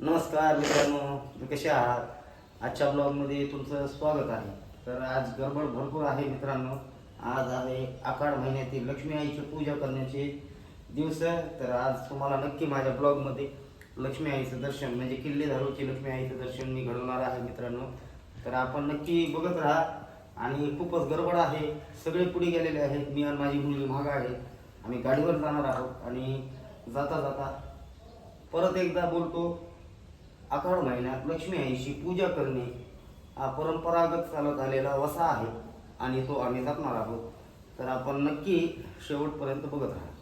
नमस्कार मित्रांनो कसे आहात? आजच्या ब्लॉगमध्ये तुमचं स्वागत आहे. तर आज गडबड भरपूर आहे मित्रांनो. आज आहे आखाड महिन्यातील लक्ष्मी आईची पूजा करण्याचे दिवस तर आज तुम्हाला नक्की माझ्या ब्लॉगमध्ये लक्ष्मी आईचं दर्शन म्हणजे किल्ले धारूची लक्ष्मी आईचं दर्शन मी घडवणार आहे मित्रांनो. तर आपण नक्की बघत राहा. आणि खूपच गडबड आहे. सगळे पुढे गेलेले आहेत. मी आणि माझी मुलगी मागं आहे. आम्ही गाडीवर जाणार आहोत. आणि जाता जाता परत एकदा बोलतो आखाड महिन्यात लक्ष्मी आईची पूजा करणे हा परंपरागत चालत आलेला वसा आहे आणि तो आम्ही जपणार आहोत. तर आपण नक्की शेवटपर्यंत बघत राहा.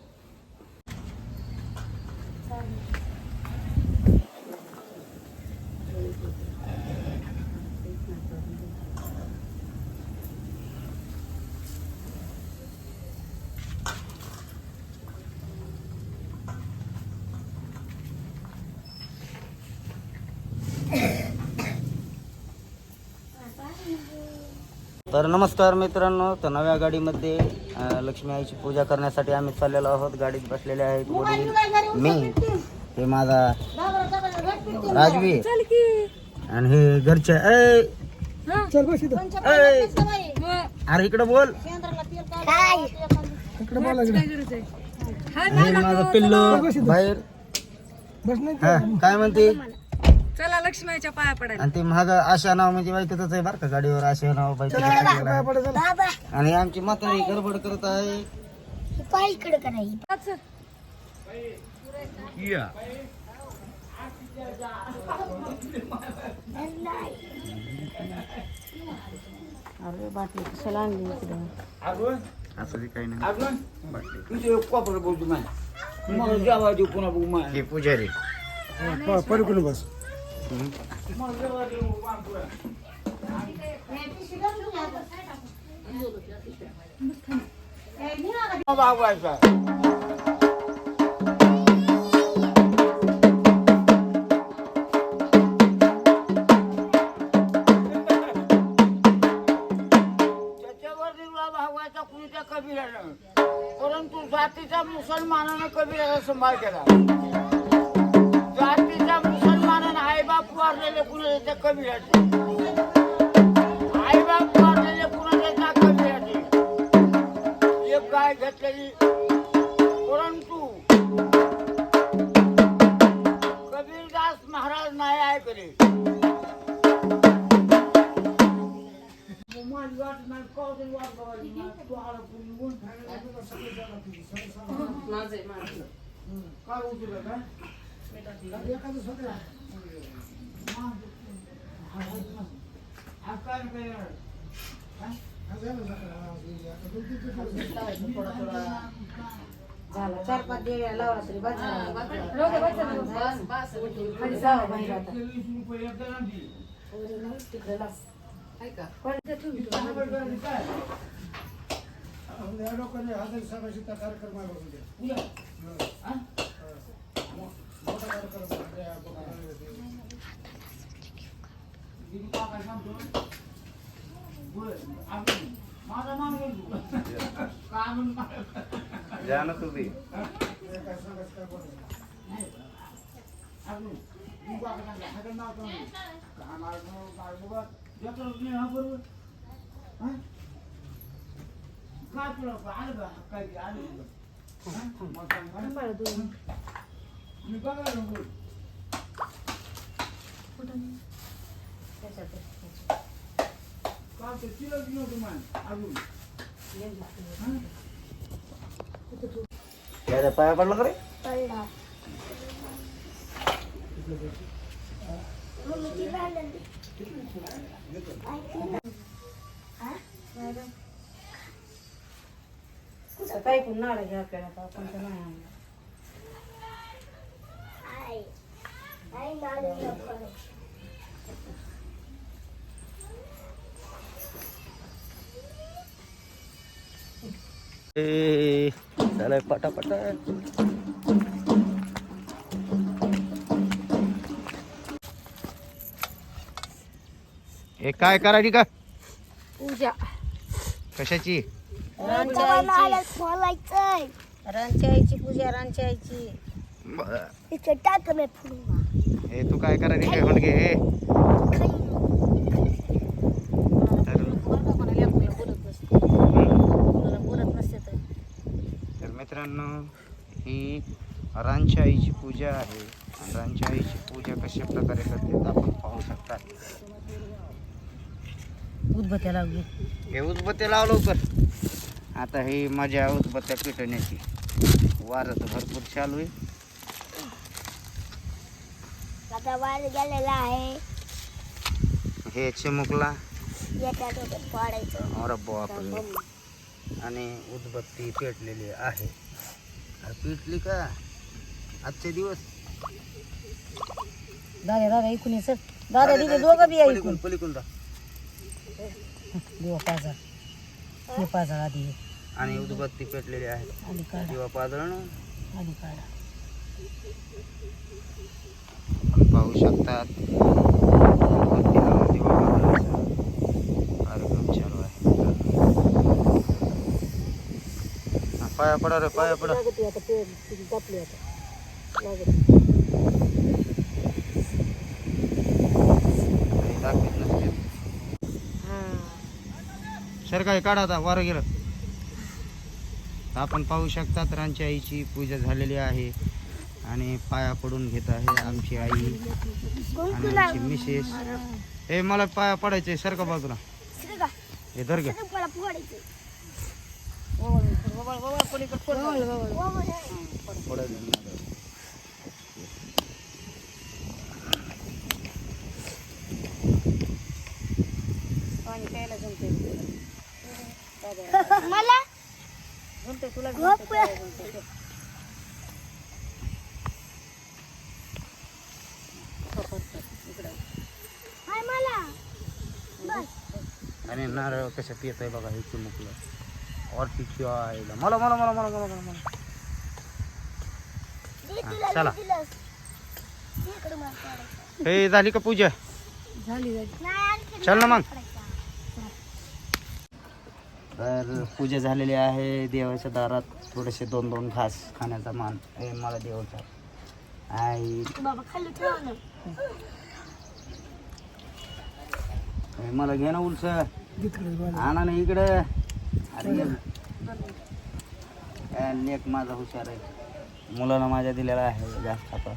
तर नमस्कार मित्रांनो तर नव्या गाडीमध्ये लक्ष्मी आईची पूजा करण्यासाठी आम्ही चाललेलो आहोत. गाडीत बसलेले आहेत वडील. मी हे माझा राजवीर आणि हे घरचे ऐ, अरे इकडे बोल. हे माझं पिल्लू बाहेर. हा, काय म्हणते? चला लक्ष्मीच्या पाया पडायला. आणि ते महाग आशा नाव म्हणजे बायकोच आहे बरं का गाडीवर आशा नाव बायको आणि आमची म्हातारी गडबड करत आहे. पायकडे करायची अरे बाटली कशाला आणली इकडे? असं काही नाही. हे पुजारी. भागवायचा त्याच्यावर दिला भागवायचा कुणी त्या कबीरानं परंतु जातीच्या मुसलमानानं कबीराचा संभाळ केला. आईबाप वारलेले कुणाचे त्या कबीराचे आईबाप वारलेले कुणाचे त्या कबीराचे एक गाय घेतलेली परंतु कबीरदास महाराज नाही ऐकले. माझी वाट बघायची. तू आला काय उचललं काय एखादं स्वतः झाला. चार पाच देव्या लावला तरी बस खाली जावं बाहेर आता. वीस रुपये एकदा आणली. तिकडे लाव उद्या. हा? दिदी का काय सांगतो? बरं, आपण- माझा मान बोलतो. काय म्हणून मला- जा ना तुम्ही का काय सांगतो? काय काय काय मी बघायला बोल का ते तिला घेऊन होतो मान अजून काय पाया पडला का रे पडला मम्मीची भांडण सकाळी पुन्हा आला घ्या आपल्याला आपण तर नाही आणलं. आई आई चला पटापटा हे काय करायची का पूजा कशाची बोलायचंय रानची आईची पूजा रानची आईची बरं. इथे टाक मी फुलवा हे तू काय करायला काय म्हणगे हे तर कोणाला बोलत नसते कोणाला बोलत नसते तर तर मित्रांनो ही रांच्या आईची पूजा आहे. रांच्या आईची पूजा कशा प्रकारे करते आपण पाहू शकता. उदबत्या हे उदबत्ती लाव लवकर. आता ही माझ्या उदबत्त्या पेटवण्याची वारं तर भरपूर चालू आहे. आता वार गेलेला आहे. हे चिमुकला. बापरे. आणि उदबत्ती पेटलेली आहे. पेटली का? आजचे दिवस. दादा दादा ऐकून ये सर दादा तिथे दोघं बी ऐकून पलीकडून पलीकडून जा. दिवा पाजा हे पाजा आधी आणि उदबत्ती पेटलेली आहे. आधी काढा. दिवा पाजळणं आधी काढा. पाहू शकतात उदबत्ती लावून दिवा पाजळायचा कार्यक्रम चालू आहे हा, पाया पडा रे पाया पडा. लागते आता ते जपली आता. लागत काही दाखवत नसते. हां. सर काय काढा आता वारं गेलं. आपण पाहू शकतात रांच्या आईची पूजा झालेली आहे आणि पाया पडून घेत आहे आमची आई आणि आमची मिसेस. हे मला पाया पडायचे सर का बाजूला? हे धर घे. मला फोडायचं पाणी प्यायला जमते मला? जमते तुला. जमते, तुला जमते. हाय मला. बस. आणि नारळ कसं पित आहे बघा हे चिमुकलं ऑर्टिक्यू आहे मला मला मला मला मला मला। मला चला. हे। झाली का पूजा। चल ना मग. तर पूजा झालेली आहे देवाच्या दारात थोडेसे दोन दोन घास खाण्याचा मान हे मला देवाचा. आई. हे मला घे ना उलस. आणा ना इकडं. अरे लेक माझा हुशार आहे. मुलानं माझ्या दिलेला आहे जास्त खाता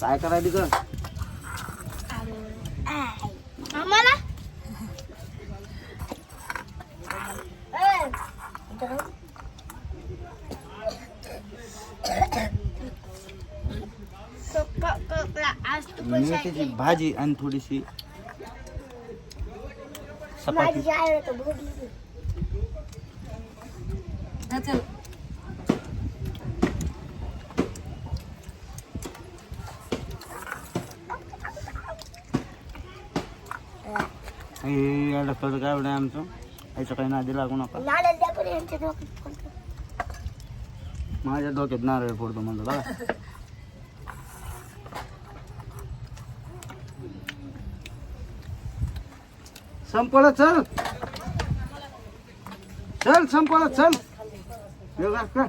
काय करायला का आय. आम्हाला मेथीची भाजी आणि थोडीशी चपाती माझी आई होतं भोगली हा, चल हे याला थोडं काय एवढं आमचं याचं काही नादी लागू नका नाल्यात द्या बरं यांच्या डोक्यात फोडतो. माझ्या डोक्यात नारळ फोडतो म्हणलं बघा संपला चल. चल संपला चल. हे बघा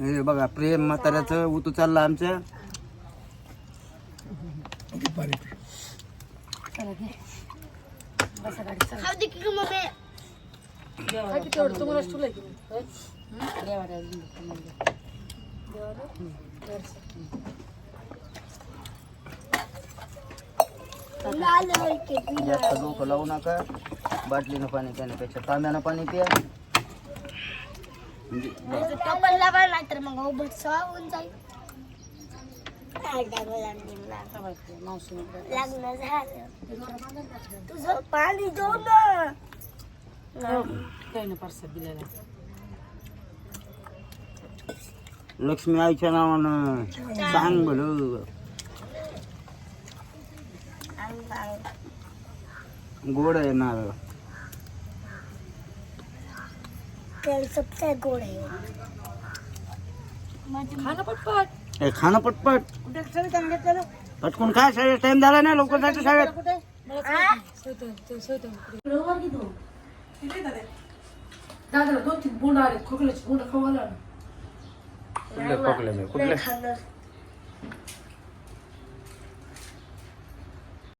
हे बघा प्रेम म्हाताऱ्याचं उतू चाललं आमच्या. तुम्हाला जास्त डोकं लावू नका. बाटलीनं पाणी पिण्यापेक्षा तांब्यानं पाणी प्या. म्हणजे टोपण लावा नाहीतर मग उभट होऊन जाईल. काय डागं लागली. मला. सगळं ते मावशीने दिलं. लग्न झालं. तुझं पाणी देऊ ना. काही ना पार्सल दिलेला लक्ष्मी आईच्या नावानं सांग भलं गोड आहे नारळ सबसे गोड आहे. खाणं पटपट. हे खाणं पटपट. कुठे सविता घेतलेलं पटकून काय शाळेत टाइम झाला ना लवकर जायचं शाळेत. कुठे? दादाला दोन तीन बोंड आले खोकल्याचे बोंड खाऊ आला कुठले खाणार.